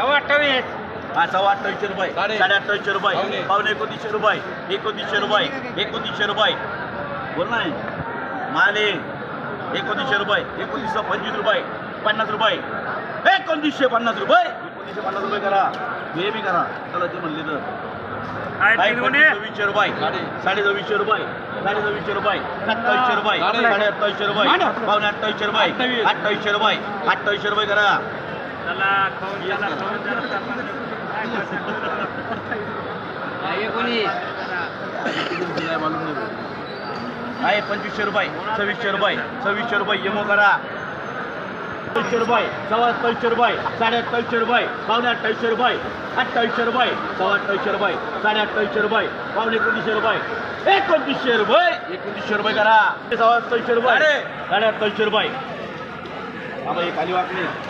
सव्वा अठ्ठावीस हा सव्वा अठ्ठावीसशे रुपये. साडे- साडे अठ्ठावीसशे रुपये. पावणे. पावणे एकोणतीसशे रुपये. एकोणतीसशे रुपये. एकोणतीसशे रुपये. बोल ना. माले. एकोणतीसशे रुपये. एकोणतीसशे पंचवीस रुपये. पन्नास रुपये. एकोणतीसशे पन्नास रुपये. एकोणतीसशे पन्नास रुपये करा. हे बी करा. चला ते म्हणले तर. काय सव्वीसशे रुपये साडे सव्वीसशे रुपये. साडे सव्वीसशे रुपये. सत्तावीसशे रुपये. साडे- साडे अठ्ठावीसशे रुपये पावणे अठ्ठावीसशे रुपये. अठ्ठावीस. अठ्ठावीसशे रुपये. अठ्ठावीसशे रुपये करा. खाऊन खाऊन आहे पंचवीसशे रुपये सव्वीसशे रुपये सव्वीसशे रुपये यमो करा सव्वीसशे रुपये सव्वा अठ्ठावीसशे रुपये साडे अठ्ठावीसशे रुपये पावणे अठ्ठावीसशे रुपये अठ्ठावीसशे रुपये सव्वा अठ्ठावीसशे रुपये साडे अठ्ठावीसशे रुपये पावणे एकोणतीसशे रुपये एकोणतीसशे रुपये एकोणतीसशे रुपये करा सव्वा अठ्ठावीसशे रुपये साडे अठ्ठावीसशे रुपये बाबा हे खाली वाटले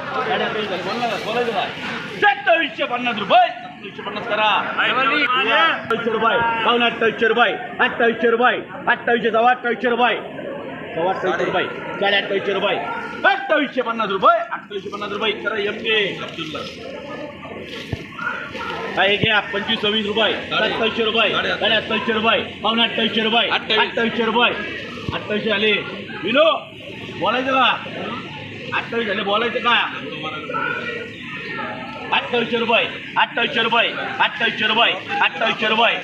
सत्तावीसशे पन्नास रुपये सत्तावीसशे पन्नास करा अठ्ठावीसशे रुपये पावणे अठ्ठावीसशे रुपये अठ्ठावीसशे रुपये अठ्ठावीसशे सव्वा अठ्ठावीसशे रुपये सव्वा अठ्ठावीसशे रुपये साडे अठ्ठावीसशे रुपये अठ्ठावीसशे पन्नास रुपये अठ्ठावीसशे पन्नास रुपये करा एम के काय घ्या पंचवीस सव्वीस रुपये साडे- सत्तावीसशे रुपये साडे अठ्ठावीसशे रुपये पावणे अठ्ठावीसशे रुपये अठ्ठावीस. अठ्ठावीसशे रुपये अठ्ठावीसशे आले विनो बोलायचं का अठ्ठावीस झाले बोलायचं का अठ्ठावीसशे रुपये अठ्ठावीसशे रुपये अठ्ठावीसशे रुपये अठ्ठावीसशे रुपये.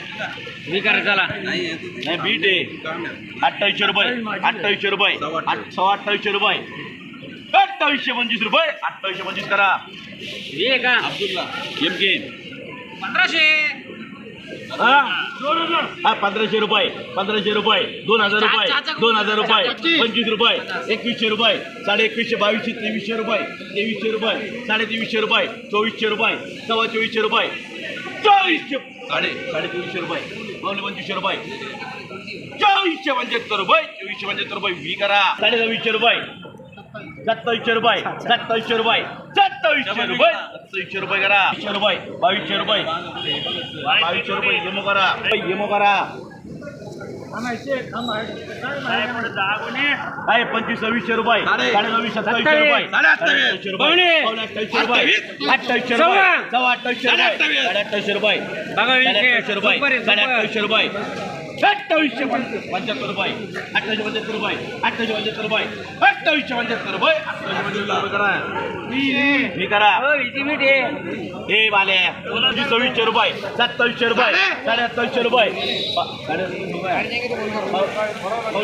मी करा चला. नाही बीट आहे. अठ्ठावीसशे रुपये अठ्ठावीसशे रुपये आठ- सव्वा अठ्ठावीसशे रुपये. अठ्ठावीसशे पंचवीस रुपये अठ्ठावीसशे पंचवीस करा. हे का? अब्दुल्ला. M K. पंधराशे. हा. पंधराशे रुपये पंधराशे रुपये दोन हजार रुपये दोन हजार रुपये पंचवीस रुपये एकवीसशे रुपये साडे एकवीसशे बावीसशे तेवीसशे रुपये तेवीसशे रुपये साडे तेवीसशे रुपये चोवीसशे रुपये सव्वा चोवीसशे रुपये चोवीसशे साडे साडे चोवीसशे रुपये पावणे पंचवीसशे रुपये चोवीसशे पंच्याहत्तर रुपये चोवीसशे पंच्याहत्तर रुपये वी करा साडे सव्वीसशे रुपये सत्तावीसशे रुपये सत्तावीसशे रुपये सत्तावीसशे रुपये सत्तावीसशे रुपये करा. वीसशे रुपये बावीसशे रुपये बावीसशे रुपये येमो करा. येमो करा पंचवीस सव्वीसशे रुपये साडे- साडे सव्वीस सत्तावीसशे रुपये साडे रुपये अठ्ठावीसशे रुपये अठ्ठावीसशे सव्वा. रुपये सव्वा अठ्ठावीसशे रुपये. साडे अठ्ठावीसशे रुपये साडे. अठ्ठावीसशे रुपये साडे. अठ्ठावीसशे रुपये अठ्ठावीसशे पंच- पंच्याहत्तर रुपये. अठ्ठावीसशे पंच्याहत्तर रुपये. अठ्ठावीसशे पंच्याहत्तर रुपये. अठ्ठावीसशे पंच्याहत्तर रुपये. अठ्ठावीसशे पंच्याहत्तर रुपये करा. मी करा हे बाले पंचवीस सव्वीसशे रुपये. सत्तावीसशे रुपये. साडे अठ्ठावीसशे रुपये.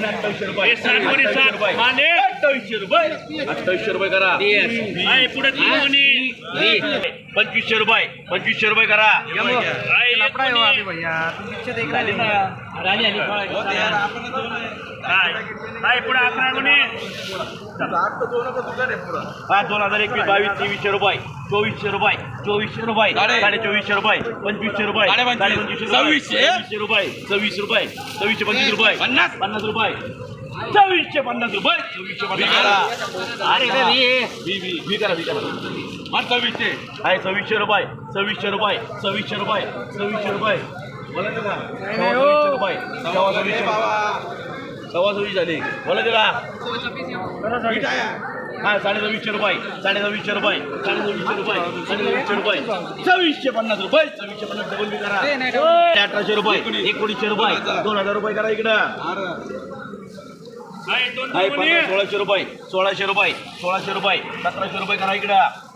अठ्ठावीसशे रुपये. हे अठ्ठावीसशे. रुपये. माने. अठ्ठावीसशे रुपये करा. पुढे. पंचवीसशे रुपये पंचवीसशे रुपये करा. गुणी. हा दोन हजार एकवीस बावीस तेवीसशे रुपये. चोवीसशे रुपये चोवीसशे रुपये साडे- चोवीसशे रुपये पंचवीसशे रुपये साडे पंचवीस. साडे पंचवीसशे रुपये सव्वीसशे. सव्वीसशे रुपये सव्वीस रुपये सव्वीसशे पंचवीस रुपये पन्नास. पन्नास रुपये सव्वीसशे पन्नास रुपये सव्वीसशे पन्नास करा. अरे वी करा वी करा. मार सव्वीसशे आहे सव्वीसशे रुपये सव्वीसशे रुपये सव्वीसशे रुपये सव्वीसशे रुपये. का सव्वीसशे रुपये सव्वा सव्वीसशे सव्वा सव्वीस झाले. बोलायचं का हा साडे सव्वीसशे रुपये साडे सव्वीसशे रुपये साडे सव्वीसशे रुपये साडे सव्वीसशे रुपये. सव्वीसशे पन्नास रुपये सव्वीसशे पन्नास डबल बी करा. अठराशे रुपये एकोणीसशे रुपये दोन हजार रुपये करा इकडं. सोळाशे रुपये सोळाशे रुपये सोळाशे रुपये सतराशे रुपये करा इकडं.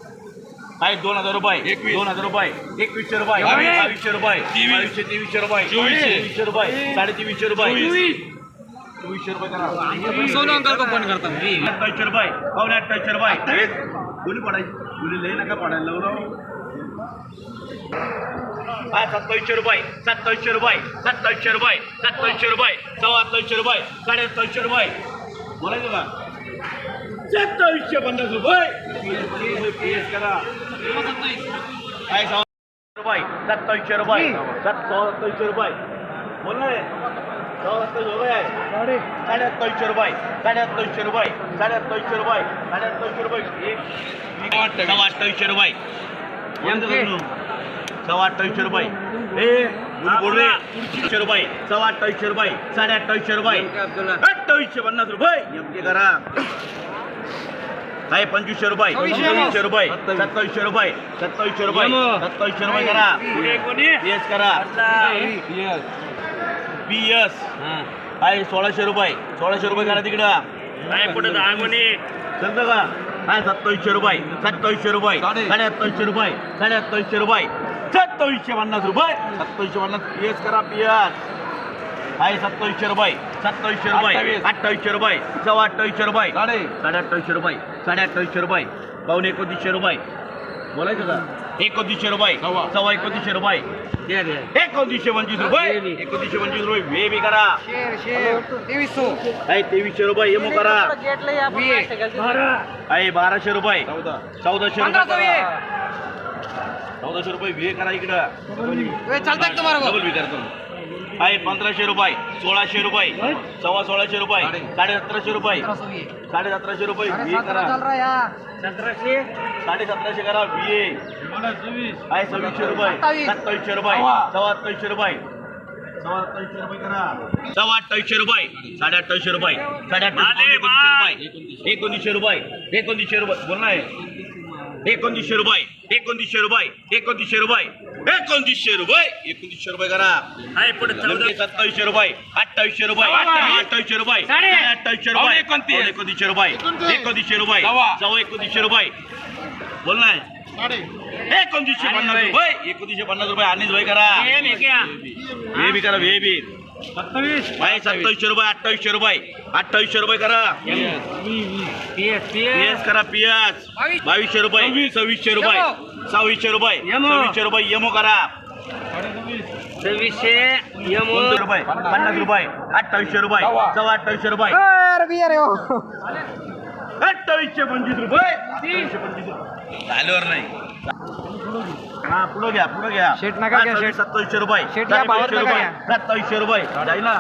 आहे दोन हजार रुपये. एकवीस. दोन हजार रुपये. एकवीसशे रुपये. बावीस. बावीसशे रुपये. तेवीस. बावीसशे तेवीसशे रुपये. चोवीसशे. रुपये. साडे तेवीसशे रुपये. चोवीसशे रुपये करा. सोनू अंकल को फोन करता मी. अठ्ठावीसशे रुपये. पावणे अठ्ठावीसशे रुपये. कोणी पडायची. कोणी लई नका पडायला लावू हा सत्तावीसशे रुपये. सत्तावीसशे रुपये. सत्तावीसशे रुपये. सत्तावीसशे रुपये. सव्वा अठ्ठावीसशे रुपये. साडे अठ्ठावीसशे रुपये. बोलायचं का? सत्तावीसशे पन्नास रुपये. रुपये सत्तावीसशे रुपये सत्तावीसशे रुपये बोल ना रे. साडे अठ्ठावीसशे रुपये. साडे अठ्ठावीसशे रुपये साडे रुपये साडे रुपये सव्वा अठ्ठावीसशे रुपये. सव्वा अठ्ठावीसशे रुपये. तीनशे रुपये सव्वा अठ्ठावीसशे रुपये साडे अठ्ठावीसशे रुपये अठ्ठावीसशे पन्नास रुपये. एम के करा. आहे पंचवीसशे रुपये. सव्वीसशे रुपये. सत्तावीसशे रुपये. सत्तावीसशे रुपये. सत्तावीसशे रुपये करा. येस करा. पी एस आहे सोळाशे रुपये. सोळाशे रुपये करा तिकडं. दहा कोणी? समजा का? आहे सत्तावीसशे रुपये. सत्तावीसशे रुपये. साडे. अठ्ठावीसशे रुपये. साडे अठ्ठावीसशे रुपये. सत्तावीसशे पन्नास रुपये. सत्तावीसशे पन्नास. पी एस करा पी एस आहे सत्तावीसशे रुपये. सत्तावीसशे रुपये. अठ्ठावीसशे रुपये. सव्वा अठ्ठावीसशे रुपये. साडे. अठ्ठावीसशे रुपये. साडे अठ्ठावीसशे रुपये. पावणे एकोणतीसशे रुपये. बोलायचं का? एकोणतीसशे रुपये. सव्वा एकोणतीसशे रुपये. एकोणतीसशे पंचवीस रुपये. एकोणतीसशे पंचवीस रुपये. वे बी करा. आहे तेवीसशे रुपये. एमओ करा. आहे बाराशे रुपये. चौदाशे रुपये करा. चौदाशे रुपये वे करा इकडं. चालतात तुम्हाला? डबल वी करतो. आहे पंधराशे रुपये सोळाशे रुपये सव्वा सोळाशे रुपये साडे सतराशे रुपये. साडे सतराशे रुपये वी करा. सतराशे साडे सतराशे? करा वी आहे सव्वीसशे रुपये सत्तावीसशे रुपये सव्वा. अठ्ठावीसशे रुपये. सव्वा अठ्ठावीसशे रुपये करा. सव्वा अठ्ठावीसशे रुपये साडे अठ्ठावीसशे रुपये साडे अठ्ठावीसशे रुपये एकोणीसशे रुपये एकोणतीसशे रुपये बोल ना एकोणतीसशे रुपये एकोणतीसशे रुपये एकोणतीसशे रुपये एकोणतीसशे रुपये. एकोणतीसशे रुपये करा. आहे पुढे सत्तावीसशे रुपये अठ्ठावीसशे रुपये अठ्ठावीसशे रुपये. अठ्ठावीसशे रुपये पावणे एकोणतीसशे रुपये एकोणतीसशे रुपये सव्वा एकोणतीसशे रुपये. बोल ना. एकोणतीसशे पन्नास रुपये एकोणतीसशे पन्नास रुपये अनिस भाई करा. हे? हे बी करा हे बी. सत्तावीस? भाई सत्तावीसशे रुपये अठ्ठावीसशे रुपये. अठ्ठावीसशे रुपये करा. पीएस पीएस करा पीएस बावीसशे रुपये. सव्वीसशे रुपये. सव्वीसशे रुपये. सव्वीसशे रुपये. यमो करा. सव्वीसशे यमो रुपये. पन्नास रुपये. अठ्ठावीसशे रुपये. सव्वा. अठ्ठावीसशे रुपये. अठ्ठावीसशे पंचवीस रुपये. अठ्ठावीसशे पंचवीस रुपये. नाही हा पुढं घ्या पुढं घ्या. शेट नका घ्या, शेट. सत्तावीसशे रुपये. शेट या भावात सत्तावीसशे नका रुपये. घ्या. सत्तावीसशे रुपये. जाईल ना?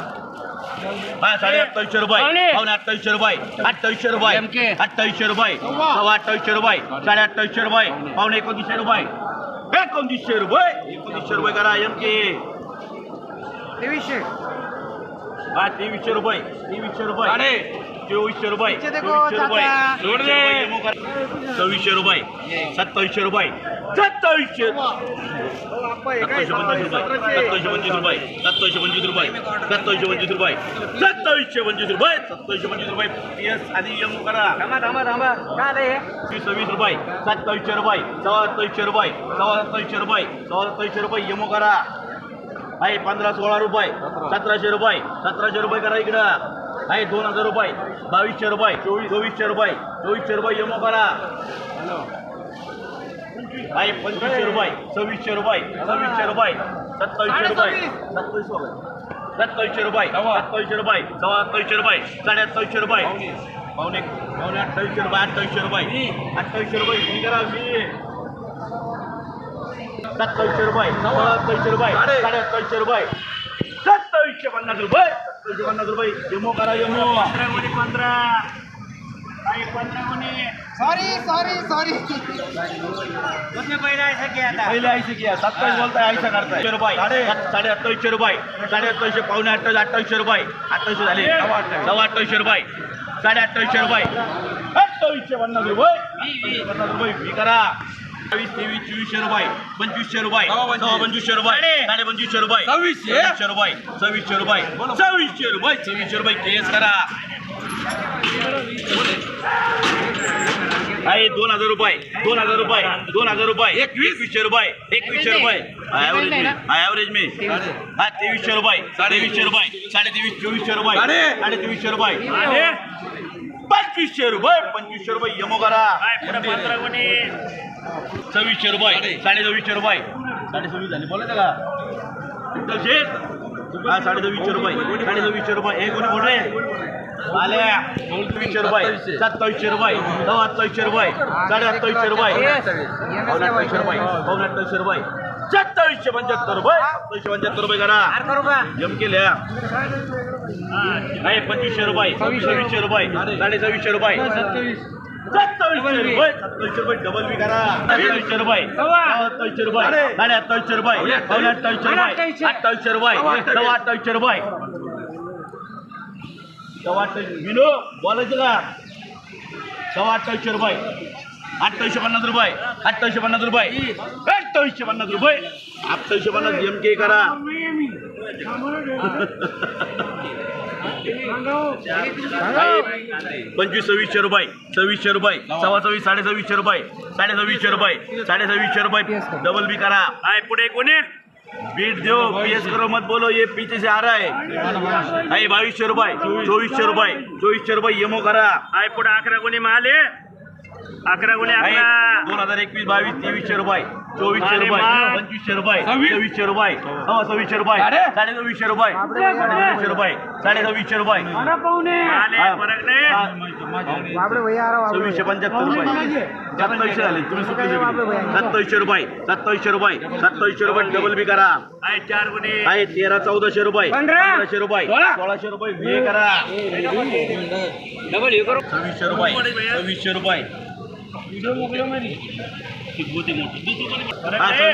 हा साडे अठ्ठावीसशे रुपये. पावणे. पावणे अठ्ठावीसशे रुपये. अठ्ठावीसशे रुपये. एमके. अठ्ठावीसशे रुपये. सव्वा अठ्ठावीसशे रुपये. साडे अठ्ठावीसशे रुपये. पावणे एकोणतीसशे रुपये. एकोणतीसशे रुपये. एकोणतीसशे रुपये करा एम के. तेवीसशे. हा तेवीसशे रुपये. तेवीसशे रुपये. चोवीसशे रुपये. चोवीसशे रुपये. सव्वीसशे रुपये. सत्तावीसशे रुपये. सत्तावीसशे. सत्तावीसशे पंचवीस रुपये. सत्तावीसशे पंचवीस रुपये. सत्तावीसशे पंचवीस रुपये. सत्तावीसशे पंचवीस रुपये. सत्तावीसशे पंचवीस रुपये. सत्तावीसशे पंचवीस रुपये. पी एस आधी यमो करा. थांबा थांबा थांबा. काय आलंय? वीस सव्वीस रुपये. सत्तावीसशे रुपये. सव्वा सत्तावीसशे रुपये. सव्वा सत्तावीसशे रुपये. सव्वा सत्तावीसशे रुपये. यमो करा. आहे पंधरा सोळा रुपये. सतराशे रुपये. सतराशे रुपये करा इकडं. आहे दोन हजार रुपये. बावीसशे रुपये चोवीस. चोवीसशे रुपये. चोवीसशे रुपये यमो करा. आहे पंचवीसशे रुपये सव्वीसशे रुपये सव्वीसशे रुपये सत्तावीसशे रुपये सत्तावीस रुपये. सत्तावीसशे रुपये सत्तावीसशे रुपये सव्वा अठ्ठावीसशे रुपये साडे अठ्ठावीसशे रुपये पावणे पावणे अठ्ठावीसशे रुपये अठ्ठावीसशे रुपये. अठ्ठावीसशे रुपये मी करा मी. सत्तावीसशे रुपये सव्वा अठ्ठावीसशे रुपये साडे. अठ्ठावीसशे रुपये. सत्तावीसशे पन्नास रुपये. यमो करा यमो पंधरा कोणी पंधरा. पंधरा कोणी सॉरी सॉरी सॉरी कोणते पहिला ऐसा की आता पहिले ऐसे किया. सत्तावीस बोलताय ऐसा करताय. रुपये साडे अठ्ठावीसशे रुपये. साडे अठ्ठावीसशे पावणे अठ्ठावीस अठ्ठावीसशे रुपये. अठ्ठावीसशे झाले. सव्वा अठ्ठावीसशे रुपये. साडे अठ्ठावीसशे रुपये. अठ्ठावीसशे पन्नास रुपये. पन्नास रुपये. फी करा. बावीस तेवीस चोवीसशे रुपये पंचवीसशे रुपये सव्वा पंचवीसशे रुपये साडे पंचवीसशे रुपये सव्वीसशे रुपये सव्वीसशे रुपये सव्वीसशे रुपये सव्वीसशे रुपये केस करा. आहे दोन हजार रुपये. दोन हजार रुपये. दोन हजार रुपये. एकवीसशे रुपये एकवीसशे रुपये ॲव्हरेज मी. ॲव्हरेज मी. हा तेवीसशे रुपये तेवीसशे रुपये साडे तेवीस चोवीसशे रुपये साडे. तेवीसशे रुपये पंचवीसशे रुपये पंचवीसशे रुपये यमो करा. आहे पुढे पंधरा कोणी सव्वीसशे रुपये साडे. सव्वीसशे रुपये साडे सव्वीस झाले बोलायचं का? विठ्ठल शेठ हा साडे सव्वीसशे रुपये साडे सव्वीसशे रुपये हे कोणी मोठे आल्या सव्वीसशे रुपये सत्तावीसशे रुपये नऊ अठ्ठावीसशे रुपये साडे अठ्ठावीसशे रुपये अठ्ठावीसशे रुपये पावणे अठ्ठावीसशे रुपये सत्तावीसशे पंच्याहत्तर रुपये सत्तावीसशे पंच्याहत्तर रुपये करा. जम केल्या. नाही पंचवीसशे रुपये. सव्वीसशे रुपये. साडे सव्वीसशे रुपये. सत्तावीसशे रुपये. सत्तावीसशे रुपये. डबल बी करा. अठ्ठावीसशे रुपये. अठ्ठावीसशे रुपये. साडे. अठ्ठावीसशे रुपये. पावणे अठ्ठावीसशे रुपये. अठ्ठावीसशे रुपये. सव्वा अठ्ठावीसशे रुपये. सव्वा अठ्ठावीसशे विनो बोलायचं का? सव्वा अठ्ठावीसशे रुपये. अठ्ठावीसशे पन्नास रुपये. अठ्ठावीसशे पन्नास रुपये. अठ्ठावीसशे पन्नास रुपये. अठ्ठावीसशे पन्नास एम के करा. पंचवीस सव्वीसशे रुपये सव्वीसशे रुपये सव्वा सव्वीस साडे सव्वीसशे रुपये साडे सव्वीसशे रुपये साडे सव्वीसशे रुपये. डबल बी करा. आहे पुढे कोणी बीट दो पी एस करो मत बोलो ये पीछे से आ रहा है आहे बावीसशे रुपये चोवीसशे रुपये चोवीसशे रुपये यमो करा. आहे पुढे अकरा कोणी माल. आहे अकरा कोणी अकरा. दोन हजार एकवीस बावीस तेवीसशे रुपये. चोवीसशे रुपये. पंचवीसशे रुपये सव्वीसशे रुपये हो सव्वीसशे रुपये साडे सव्वीसशे रुपये रुपये साडे सव्वीसशे रुपये सव्वीसशे पंच्याहत्तर रुपये. सत्तावीसशे झाले. तुम्ही. सत्तावीसशे रुपये. सत्तावीसशे रुपये. सत्तावीसशे रुपये डबल बी करा. आहे चार कोणी आहे तेरा चौदाशे रुपये. पंधरा. पंधराशे रुपये. सोळाशे रुपये. वे करा. सव्वीसशे रुपये. सव्वीसशे रुपये.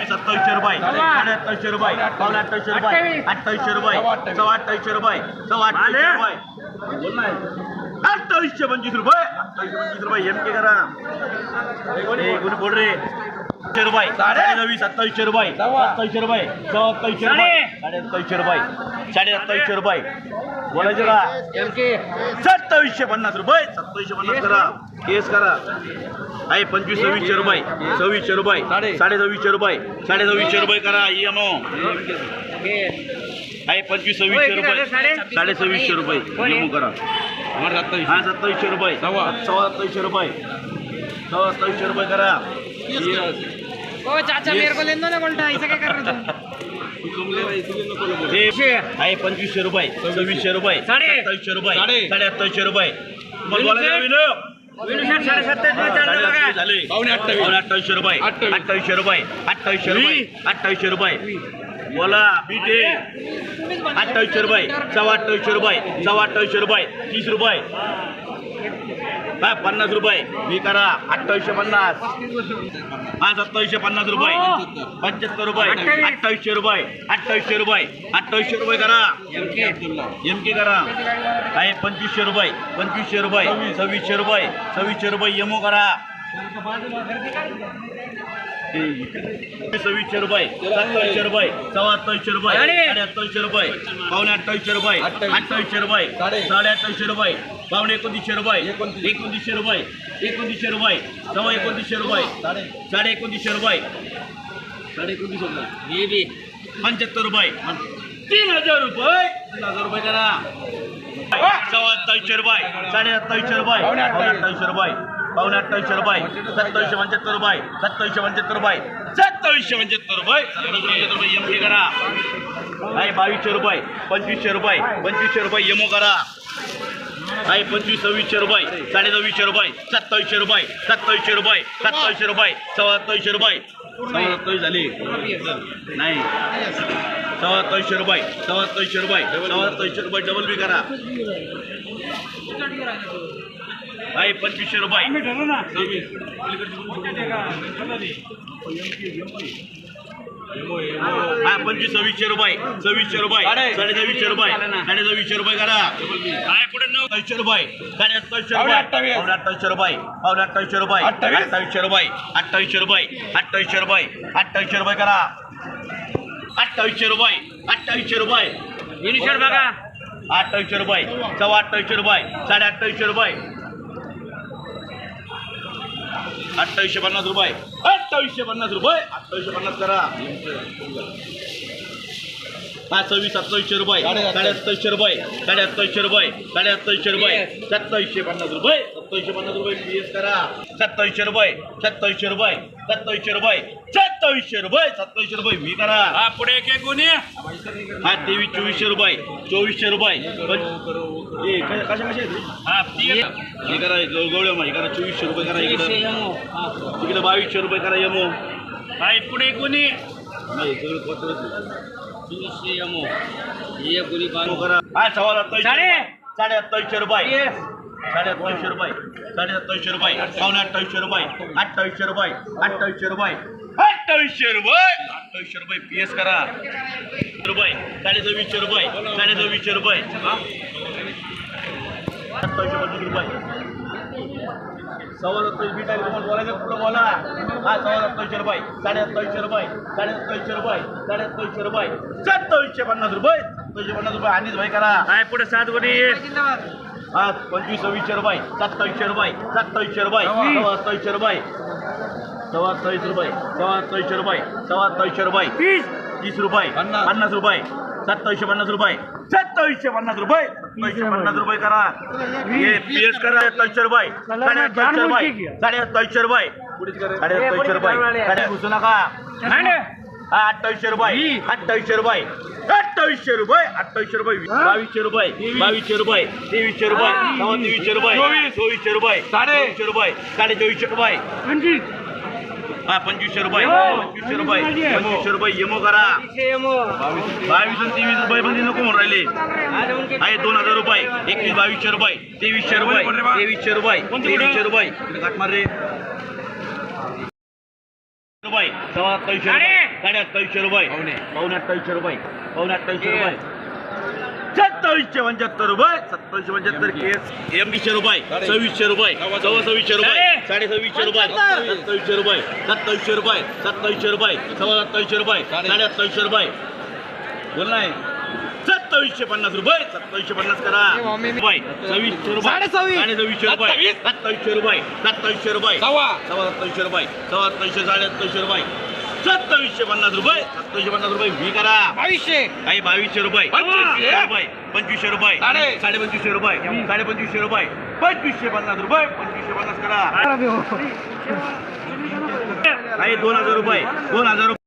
सत्तावीसशे रुपये. साडे अठ्ठावीसशे रुपये. पावणे अठ्ठावीसशे रुपये. अठ्ठावीसशे रुपये. सव्वा अठ्ठावीसशे रुपये. सव्वा अठ्ठावीसशे रुपये. पंचवीस रुपये. अठ्ठावीसशे पंचवीस रुपये. एम के करा. बोल रे. सत्तावीसशे रुपये साडे. नव्वीस सत्तावीसशे रुपये सत्तावीसशे रुपये सव्वा अठ्ठावीसशे रुपये साडे. अठ्ठावीसशे रुपये साडे अठ्ठावीसशे रुपये बोलायचं का? सत्तावीसशे पन्नास रुपये. सत्तावीसशे पन्नास करा. केस करा. आहे पंचवीस सव्वीसशे रुपये सव्वीसशे रुपये साडे. सव्वीसशे रुपये साडे सव्वीसशे रुपये करा E एम आहे पंचवीस सव्वीसशे रुपये साडे. सव्वीसशे रुपये EMO करा. हा सत्तावीसशे रुपये सव्वा सत्तावीसशे रुपये सव्वा सत्तावीसशे रुपये करा. ओ चाचा मेरे को लेना ना बोलता ऐसा क्या कर रहे तुम? हे आहे पंचवीसशे रुपये सव्वीसशे रुपये साडे. सत्तावीसशे रुपये साडे. अठ्ठावीसशे रुपये. मला बोलायला विनोद अठ्ठावीसशे रुपये अठ्ठावीसशे रुपये अठ्ठावीसशे रुपये अठ्ठावीसशे रुपये. बोला. बीटे अठ्ठावीसशे रुपये सव्वा अठ्ठावीसशे रुपये सव्वा अठ्ठावीसशे रुपये तीस रुपये. काय पन्नास रुपये. मी करा अठ्ठावीसशे पन्नास. हा सत्तावीसशे पन्नास रुपये. पंच्याहत्तर रुपये. अठ्ठावीसशे रुपये. अठ्ठावीसशे रुपये. अठ्ठावीसशे रुपये करा. एम के करा. आहे पंचवीसशे रुपये. पंचवीसशे रुपये. सव्वीसशे रुपये. सव्वीसशे रुपये यमो करा. सव्वीसशे रुपये सत्तावीसशे रुपये सव्वा अठ्ठावीसशे रुपये साडे अठ्ठावीसशे रुपये पावणे अठ्ठावीसशे रुपये अठ्ठावीसशे रुपये साडे अठ्ठावीसशे रुपये पावणे एकोणतीसशे रुपये एकोणतीसशे रुपये एकोणतीसशे रुपये सव्वा एकोणतीसशे रुपये साडे एकोणतीसशे रुपये साडे एकोणतीसशे रुपये पंच्याहत्तर रुपये तीन हजार रुपये. तीन हजार रुपये करा. सव्वा अठ्ठावीसशे रुपये साडे अठ्ठावीसशे रुपये पावणे अठ्ठावीसशे रुपये पावणे अठ्ठावीसशे रुपये. सत्तावीसशे पंच्याहत्तर रुपये. सत्तावीसशे पंच्याहत्तर रुपये. सत्तावीसशे पंच्याहत्तर रुपये. सत्तावीसशे रुपये एम करा. आहे बावीसशे रुपये. पंचवीसशे रुपये. पंचवीसशे रुपये यमो करा. आहे पंचवीस सव्वीसशे रुपये. साडे सव्वीसशे रुपये. सत्तावीसशे रुपये. सत्तावीसशे रुपये. सत्तावीसशे रुपये. सव्वा सत्तावीसशे रुपये. सव्वा सत्तावीस झाली. नाही. सव्वा सत्तावीसशे रुपये. सव्वा सत्तावीसशे रुपये. सव्वा सत्तावीसशे रुपये डबल बी करा. आहे पंचवीसशे रुपये हा पंचवीस सव्वीसशे रुपये सव्वीसशे रुपये साडे सव्वीसशे रुपये साडे सव्वीसशे रुपये करा काय पुढे नऊ अठ्ठावीसशे रुपये साडे अठ्ठावीसशे रुपये पावणे अठ्ठावीसशे रुपये पावणे अठ्ठावीसशे रुपये अठ्ठावीसशे रुपये अठ्ठावीसशे रुपये अठ्ठावीसशे रुपये अठ्ठावीसशे रुपये करा अठ्ठावीसशे रुपये अठ्ठावीसशे रुपये विनुशेठ बघा अठ्ठावीसशे रुपये सव्वा अठ्ठावीसशे रुपये साडे अठ्ठावीसशे रुपये अठ्ठावीसशे पन्नास रुपये. अठ्ठावीसशे पन्नास रुपये. अठ्ठावीसशे पन्नास करा. हा सव्वीस सत्तावीसशे रुपये. साडे अठ्ठावीसशे रुपये. साडे अठ्ठावीसशे रुपये. साडे अठ्ठावीसशे रुपये सत्तावीसशे पन्नास रुपये. सत्तावीसशे पन्नास रुपये पी एस करा. सत्तावीसशे रुपये. सत्तावीसशे रुपये. सत्तावीसशे रुपये. सत्तावीसशे रुपये. सत्तावीसशे रुपये. व्ही करा. हा पुढे एक एक कोणी हा तेवीस चोवीसशे रुपये. चोवीसशे रुपये. ए, कशा कशा? हा. हे करा गवळ्या हे करा चोवीसशे रुपये करा इकडं इकडे बावीसशे रुपये करा यमो आहे पुढे कोणी नाही सगळं यमो करा. हा सव्वा अठ्ठावीसशे साडे. रुपये. साडे अठ्ठावीसशे रुपये. साडे अठ्ठावीसशे रुपये. साडे अठ्ठावीसशे रुपये. पावणे अठ्ठावीसशे रुपये. अठ्ठावीसशे रुपये. अठ्ठावीसशे रुपये. अठ्ठावीसशे रुपये. अठ्ठावीसशे रुपये. पी एस करा. रुपये. साडे सव्वीसशे रुपये. साडे सव्वीसशे सत्तावीसशे रुपये. सव्वा सत्तावीस बीट आहे तुम्हाला बोलायचं कुठं बोला हा सव्वा सत्तावीसशे रुपये साडे सत्तावीसशे रुपये साडे सत्तावीसशे रुपये साडे सत्तावीसशे रुपये सत्तावीसशे पन्नास रुपये सत्तावीसशे पन्नास रुपये आणि भाई करा काय पुढे सात गोडी हा पंचवीस सव्वीसशे रुपये सत्तावीसशे रुपये सत्तावीसशे रुपये सव्वा सत्तावीसशे रुपये सव्वा सत्तावीस रुपये सव्वा सत्तावीसशे रुपये सव्वा सत्तावीसशे रुपये तीस तीस रुपये पन्नास रुपये सत्तावीसशे पन्नास रुपये. सत्तावीसशे पन्नास रुपये. सत्तावीसशे पन्नास रुपये करा. हे पीएस करा सत्तावीसशे रुपये. साडे अठ्ठावीसशे रुपये. साडे अठ्ठावीसशे रुपये. साडे अठ्ठावीसशे रुपये. साडे घुसू नका अठ्ठावीसशे रुपये. अठ्ठावीसशे रुपये. अठ्ठावीसशे रुपये. अठ्ठावीसशे रुपये. बावीसशे रुपये. बावीसशे रुपये. तेवीसशे रुपये. तेवीसशे रुपये. चोवीसशे रुपये. साडेशे रुपये. साडे. चोवीसशे रुपये. हा पंचवीसशे रुपये. पंचवीसशे रुपये. पंचवीसशे रुपये येमो करा. बावीस आणि तेवीस रुपये मध्ये नको म्हणून राहिले. आहे दोन हजार रुपये. एकवीस बावीसशे रुपये. तेवीसशे रुपये. तेवीसशे रुपये. तेवीसशे रुपये. रे. रुपये. सव्वा अठ्ठावीसशे रुपये. साडे अठ्ठावीसशे रुपये. पावणे अठ्ठावीसशे रुपये. पावणे अठ्ठावीसशे रुपये. सत्तावीसशे पंच्याहत्तर रुपये. सत्तावीसशे पंच्याहत्तर केस. एमवीसशे रुपये. सव्वीसशे रुपये. सव्वा सव्वीसशे रुपये. साडे. सव्वीसशे रुपये. सत्तावीसशे रुपये. सत्तावीसशे रुपये. सत्तावीसशे रुपये. सव्वा सत्तावीसशे रुपये. साडे. अठ्ठावीसशे रुपये. बोल नाही सत्तावीसशे पन्नास रुपये. सत्तावीसशे पन्नास करा. रुपये. सव्वीसशे रुपये. साडे सव्वीस. साडे सव्वीसशे रुपये सत्तावीसशे रुपये. सत्तावीसशे रुपये. सव्वा. सत्तावीसशे रुपये. सव्वा सत्तावीसशे साडे सत्तावीसशे रुपये. सत्तावीसशे पन्नास रुपये. सत्तावीसशे पन्नास रुपये व्ही करा बावीसशे. काही बावीसशे रुपये. पंचवीसशे रुपये. पंचवीसशे रुपये. साडे. पंचवीसशे रुपये. साडे पंचवीसशे रुपये. पंचवीसशे पन्नास रुपये. पंचवीसशे पन्नास करा. काही दोन हजार रुपये. दोन हजार रुपये.